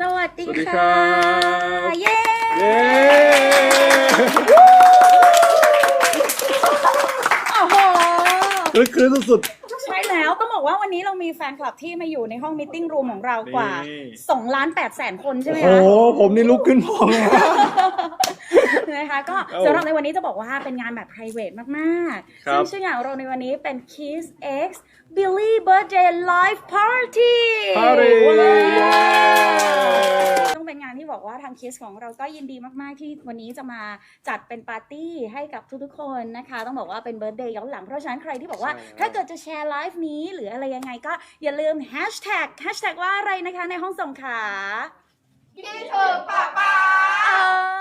สวัสดีสวัสดีครัค่ะบ เย้ เย้โอ้โหคือคือสุด ใช่แล้วต้องบอกว่าวันนี้เรามีแฟนคลับที่มาอยู่ในห้องมิทติ้งรูมของเรากว่านี่ 2ล้าน8แสนคนใช่ๆไหมโอ้คะโหผมนี่ลุกขึ้นพองเลย นะคะก็ครับสำหรับในวันนี้จะบอกว่าเป็นงานแบบ private มากๆครับซึ่งชื่องานของเราในวันนี้เป็น Kiss X Billy Birthday Live Party ปารีว้าวต้องเป็นงานที่บอกว่าทาง Kiss ของเราก็ยินดีมากๆ ที่วันนี้จะมาจัดเป็นปาร์ตี้ให้กับทุกๆคนนะคะ ต้องบอกว่าเป็นเบิร์ d เดย์ย้อนหลังเพราะฉะนั้นใครที่บอกว่าใช่ครับถ้าเกิดจะแชร์ไลฟ์นี้หรืออะไรยังไงก็อย่าลืม hashtag hashtag ว่าอะไรนะคะในห้องส่งขา คิดถึงป้าป้า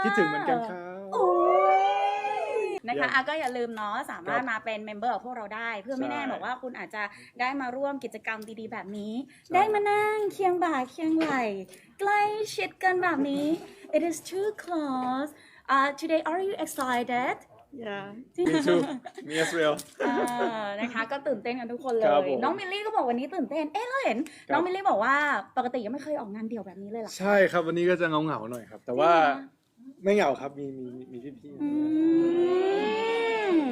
คิดถึงเหมือนกันครับโอ้ยนะเยี่คะยมอะก็อย่าลืมเนาะสามารถครับมาเป็นเมมเบอร์ของพวกเราได้ เพื่อไม่ใช่แน่บอกว่าคุณอาจจะได้มาร่วมกิจกรรมดีๆแบบนี้ใช่ได้มานั่งเคียงบ่าเคียงไหลใกล้ชิดกันแบบนี้ it is too close uh, today are you excited yeah Me too Me as well อ่านะคะก็ตื่นเต้นกันทุกคนเลครับย ผม น้องมิลลี่ก็บอกวันนี้ตื่นเต้น เอ๊ะเราเห็นครับน้องมิลลี่บอกว่าปกติยังไม่เคยออกงานเดี่ยวแบบนี้เลยเหรอ ใช่ครับวันนี้ก็จะเงาเงาๆหน่อยครับ แต่ว่าจริงเหรอไม่เหงาครับมีมีมีพี่พี่ๆ อืม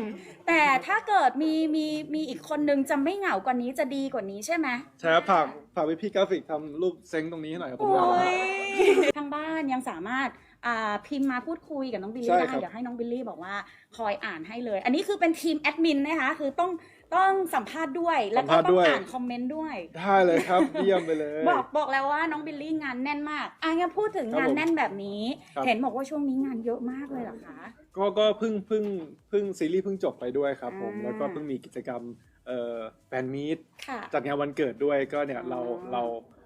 แต่ถ้าเกิดมีมีมีอีกคนนึงจะไม่เหงากว่านี้จะดีกว่านี้ใช่ไหมใช่ครับฝากฝากพี่พี่ๆกราฟิกทำรูปเซ้งตรงนี้ให้หน่อยครับผมโอ้อยากยทางบ้านยังสามารถ อ่าพิมพ์มาพูดคุยกับน้องบิลใช่ลี่ครัได้บเดี๋ยวให้น้องบิลลี่บอกว่าคอยอ่านให้เลย อันนี้คือเป็นทีมแอดมินนะคะคือต้องต้องสัมภาษณ์ด้วยแล้วก็ต้องอ่านคอมเมนต์ด้วย ได้เลยครับ เยี่ยมไปเลย บอกบอกแล้วว่าน้องบิลลี่งานแน่นมากอะงั้นพูดถึงครับงานผมแน่นแบบนี้ ครับ เห็นบอกว่าช่วงนี้งานเยอะมากเลยเหรอคะ ก็ก็เพิ่งเพิ่งเพิ่งซีรีส์เพิ่งจบไปด้วยครับผมอ่า แล้วก็เพิ่งมีกิจกรรมเอ่อแฟนมีตค่ะ จัดงานวันเกิดด้วยก็เนี่ยเราอ๋อ เรา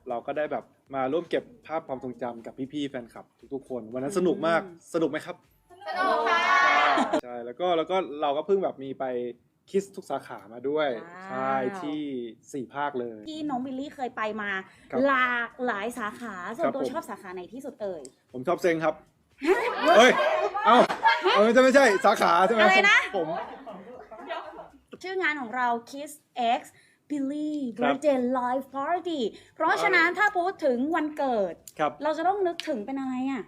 เราก็ได้แบบ มาร่วมเก็บภาพความทรงจำกับพี่ๆแฟนคลับทุกๆคน วันนั้นสนุกมากอืมสนุกไหมครับ สนุกค่ะ ใช่แล้วก็แล้วก็เราก็เพิ่งแบบมีไปคิสทุกสาขามาด้วย ว้าว ใช่ที่สี่ภาคเลย ที่น้องบิลลี่เคยไปมา ครับหลากหลายสาขาส่วครันบตัวผม ชอบสาขาไหนที่สุดเอ่ย ผมชอบเซ็งครับเฮ้ยเอ้าเออไม่ใช่ไม่ใช่สาขาใช่ไหมอะไรนะ ผม ชื่องานของเรา Kiss X Billy ครับ Birthday Live Party เพราะฉะนั้นถ้าพูดถึงวันเกิดครับเราจะต้องนึกถึงเป็นอะไรอะ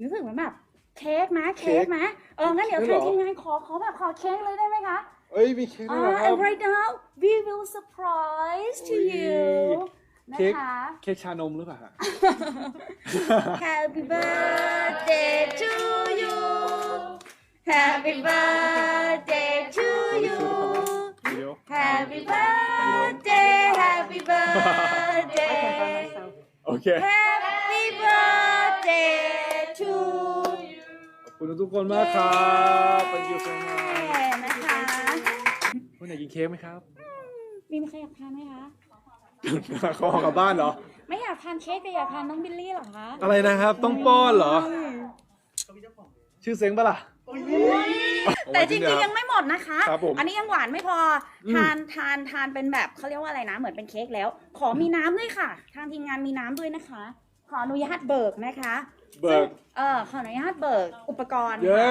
นึกถึงเหมือนแบบเค้กไหมเค้เค้กกไหมเอองั้นเดี๋ยวเค้ทากงเหรอทีมงานขอขอแบบขอเค้กเลยได้ไหมคะเอ้ยมีเค้กด้วยเหรออ่าครับ and right now we will surprise to อุ๊ย you นะเค้กคะเค้กชานมหรือเปล่าฮะ Happy birthday to you Happy birthday to you วิดีโอ Happy birthday Happy birthday โอเค Happy birthday to you ขอบคุณทุกคนมากครับ thank you so much นะคะวันไหนกินเค้กไหมครับมีใครอยากทานไหมคะเขาออกกลับบ้านเหรอ ไม่อยากทานเค้กแต่อยากทานน้องบิลลี่เหรอคะ อะไรนะครับ ต้องป้อนเหรอ ชื่อเซ็งปะล่ะ แต่จริงโอ้ๆยยังไม่หมดนะคะ ครับผม อันนี้ยังหวานไม่พออมทานทานทานเป็นแบบเขาเรียกว่าอะไรนะ เหมือนเป็นเค้กแล้ว ขอมีน้ำด้วยค่ะ ทางทีมงานมีน้ำด้วยนะคะ ขออนุญาตเบิกนะคะเบิกเออขออนุญาตเบิกอุปกรณ์เย้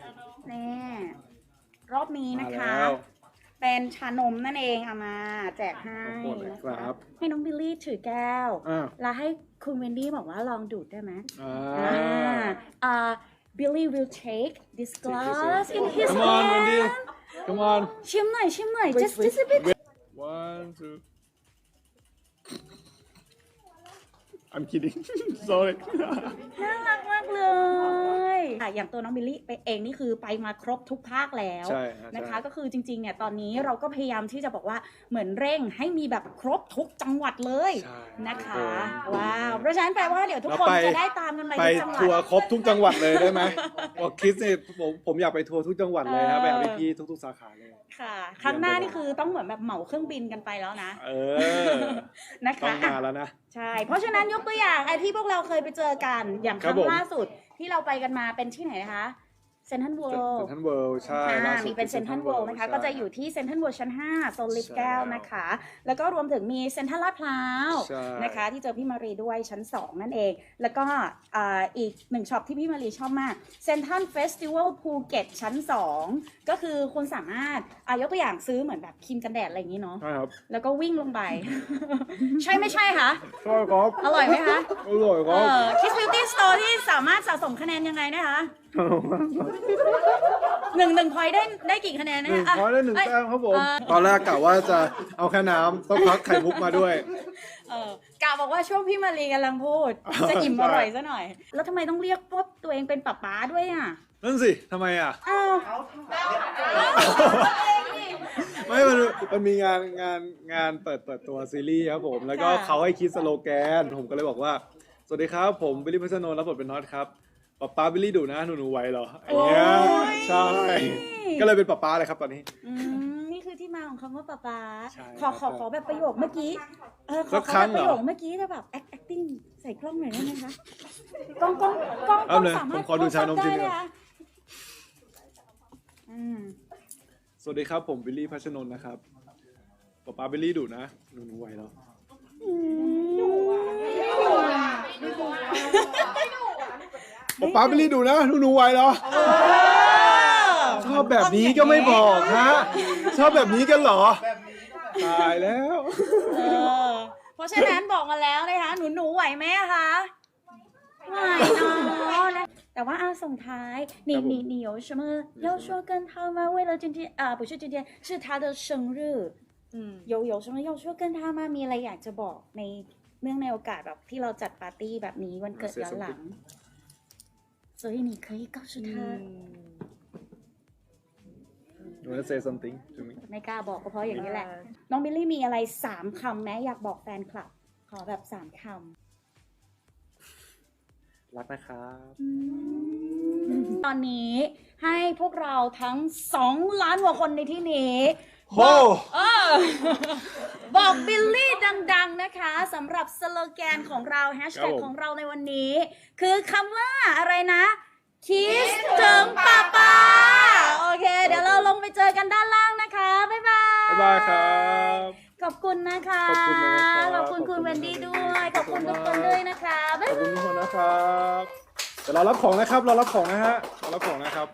ค่ะนี่รอบนี้มานะคะ แล้วเป็นชานมนั่นเองเอามา แจกให้ขอบคุณนะนะครัคะบ ให้น้องบิลลี่ถือแก้ว อ่าแล้วให้คุณเวนดี้บอกว่าลองดูดได้ไหมอ่าอ่า uh, Billy will take this glass in his Come on, Wendy. hand come on ชิมหน่อยชิมหน่อย Wait, just wait, just a bit one two I'm kidding sorry น่ารักมากเลยอะอย่างตัวน้องบิลลี่ไปเองนี่คือไปมาครบทุกภาคแล้วใช่ฮะนะคะ ใช่ ก็คือจริงๆเนี่ยตอนนี้เราก็พยายามที่จะบอกว่าเหมือนเร่งให้มีแบบครบทุกจังหวัดเลยใช่นะคะ ครับผม ว้าว เพราะฉะนั้นแปลว่าเดี๋ยวทุกเราคนไป จะได้ตามกันไปไปทุกจังหวัทัวร์ดครบทุกจังหวัดเลยได้ไหมบอกคิดนี่ผมผมอยากไปทัวร์ทุกจังหวัดเลยครับเออไปหาพี่ๆทุก ๆ สาขาเลย ค่ะ ครั้งหน้านี่คือต้องเหมือนแบบเหมาเครื่องบินกันไปแล้วนะเออ นะต้อคะงมาอะแล้วนะ ใช่ เพราะฉะนั้นยกตัวอย่างไอ้ที่พวกเราเคยไปเจอกันอย่างคครัรั้บงผม ล่าสุดที่เราไปกันมาเป็นที่ไหนนะคะ เซนทันเวิเซ็ลนด์ทรัลเวิลด์ใช่ล่าสุดมีเป็นเซนทันเวิลด์นะคะใช่ก็จะอยู่ที่เซนทันเวิลด์ชั้น5โซนลิฟต์ใช่แก้วนะคะ แล้วก็รวมถึงมีเซนทันลาดพร้าวใช่นะคะ ที่เจอพี่มารีด้วยชั้น 2 นั่นเอง แล้วก็อ่าอีกหนึ่งช็อปที่พี่มารีชอบมากเซนทันเฟสติวัลภูเก็ตชั้น 2 ก็คือคุณสามารถอายกตัวอย่างซื้อเหมือนแบบครีมกันแดดอะไรอย่างนี้เนาะใช่ครับแล้วก็วิ่งลงไป ใช่ไม่ใช่คะใช่ครับอร่อยไหมคะอร่อยคเอรับอคิสบิวตี้สโตร์ที่สามารถสะสมคะแนนยังไงนะคะ หนึ่งหนึ่งพอยได้ได้กี่คะแนนหนะนึ่งคะพอยได้หนึ่งเอ้ยแต้มครับผม เอ่อตอนแรกกะว่าจะเอาแค่น้ำต้องพักไข่มุกมาด้วย เออกาบอกว่าช่วงพี่มารีกำลังพูด จะอิ่มใช่อร่อยซะหน่อย แล้วทำไมต้องเรียกว่าตัวเองเป็นป๊าป๊าด้วยอะนั่นสิทำไมอะ อ้าวไม่มันมันมีงานงานงานเปิดเปิดตัวซีรีส์ครับผม แล้วก็เขาให้คิดสโลแกน ผมก็เลยบอกว่า สวัสดีครับ ผมบิลลี่พัชโนรับบทเป็นน็อตครับ ป๊าป๊าบิลลี่ดุนะหนูหนูไหวเหรอไอ้เงี้ย ใช่ ก็เลยเป็นป๊าป๊าเลยครับตอนนี้ อืมนี่คือที่มาของคำว่าป๊าป๊าใช่ขอครับขอขอแบบประโยคเมื่อกี้เออขอสักขอครั้แบบงปเหรอ ระโยคเมื่อกี้ถ้าแบบ act- acting ใส่กล้องหน่อยได้ไหมคะกล้องกล้องกล้องกล้เอาองเลยสามารถผมขอดูชานมได้จริงๆไหคะอืมสวัสดีครับผมบิลลี่พัชนนท์นะครับป๊าป๊าบิลลี่ดุนะหนูหนูไหวเหรอ ป๊าป๊าบิลลี่ดุนะหนูหนูไหวเหรอ ชอบแบบนี้ก็ไม่บอกฮะ ชอบแบบนี้กันเหรอ ตายแล้ว เออเพราะฉะนั้นบอกมาแล้วนะคะหนูหนูไหวไหมอะคะไหวเนาะนะแต่ว่าอาส่งท้าย你ครับผม 你你有什么要说跟他吗为了今天啊不是今天是他的生日嗯，有有什么要说跟他吗มีอะไรอยากจะบอกในเนื่องในโอกาสแบบที่เราจัดปาร์ตี้แบบนี้วันเกิดย้อนหลัง 所以你可以告诉他 You wanna say something to me ไม่กล้าบอกก็เพราะอย่างนี้แหละ น้องบิลลี่มีอะไรสามคำไหมอยากบอกแฟนคลับ ขอแบบสามคำ รักนะครับ ตอนนี้ให้พวกเราทั้งสองล้านกว่าคนในที่นี้ โอ้ เออ บอกบิลลี่ ดังๆนะคะสำหรับสโลแกนของเราแฮชแท็กของเราในวันนี้ คือคำว่าอะไรนะคิสถึงป้าป้าโอเค เดี๋ยวเราลงไปเจอกันด้านล่างนะคะ บ๊ายบาย บ๊ายบายครับ ขอบคุณนะคะ ขอบคุณนะครับขอบคุณคุณขอบคุณเวนดี้ด้วย ขอบคุณขทุอบกคุคณนมากด้วยนะคะ บ๊าขยอบบายคุณทุกคนนะครับ เดี๋ยวเรารับของนะครับ เรารับของนะฮะ เรารับของนะครับ